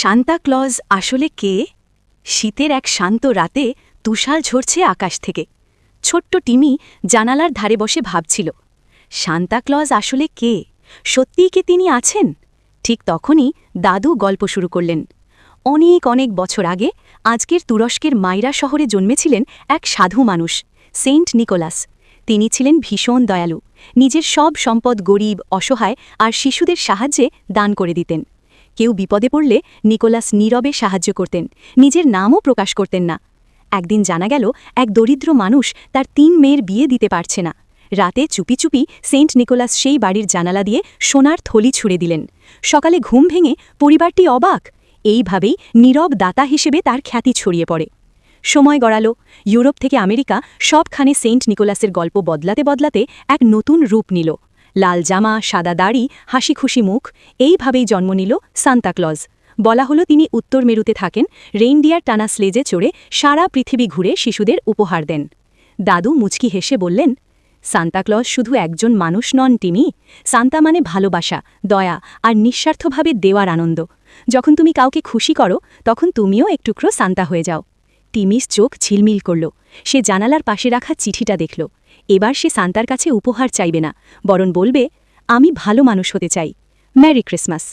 Santa Claus আসলে কে? শীতের এক শান্ত রাতে তুষার ঝরছে আকাশ থেকে। ছোট্ট টিমি জানালার ধারে বসে ভাবছিল, সান্তা ক্লজ আসলে কে? সত্যিই কি তিনি আছেন? ঠিক তখনই দাদু গল্প শুরু করলেন। অনেক অনেক বছর আগে আজকের তুরস্কের মাইরা শহরে জন্মেছিলেন এক সাধু মানুষ, সেন্ট নিকোলাস। তিনি ছিলেন ভীষণ দয়ালু, নিজের সব সম্পদ গরিব, অসহায় আর শিশুদের সাহায্যে দান করে দিতেন। কেউ বিপদে পড়লে নিকোলাস নীরবে সাহায্য করতেন, নিজের নামও প্রকাশ করতেন না। একদিন জানা গেল, এক দরিদ্র মানুষ তার তিন মেয়ের বিয়ে দিতে পারছে না। রাতে চুপি চুপি সেন্ট নিকোলাস সেই বাড়ির জানালা দিয়ে সোনার থলি ছুড়ে দিলেন। সকালে ঘুম ভেঙে পরিবারটি অবাক। এইভাবেই নীরব দাতা হিসেবে তার খ্যাতি ছড়িয়ে পড়ে। সময় গড়ালো। ইউরোপ থেকে আমেরিকা সবখানে সেন্ট নিকোলাসের গল্প বদলাতে বদলাতে এক নতুন রূপ নিল। লাল জামা, সাদা দাড়ি হাসি খুশি মুখ, এইভাবেই জন্ম নিল সান্তাক্লজ বলা হলো তিনি উত্তর মেরুতে থাকেন, রেইনডিয়ার টানা স্লেজে চড়ে সারা পৃথিবী ঘুরে শিশুদের উপহার দেন। দাদু মুচকি হেসে বললেন সান্তাক্লজ শুধু একজন মানুষ নন, টিমি। সান্তা মানে ভালোবাসা, দয়া আর নিঃস্বার্থভাবে দেওয়ার আনন্দ। যখন তুমি কাউকে খুশি করো, তখন তুমিও একটুকরো সান্তা হয়ে যাও। টিমিস চোখ ঝিলমিল করল। সে জানালার পাশে রাখা চিঠিটা দেখল। এবার সে সান্তার কাছে উপহার চাইবে না বরণ বলবে, আমি ভালো মানুষ হতে চাই। Merry Christmas.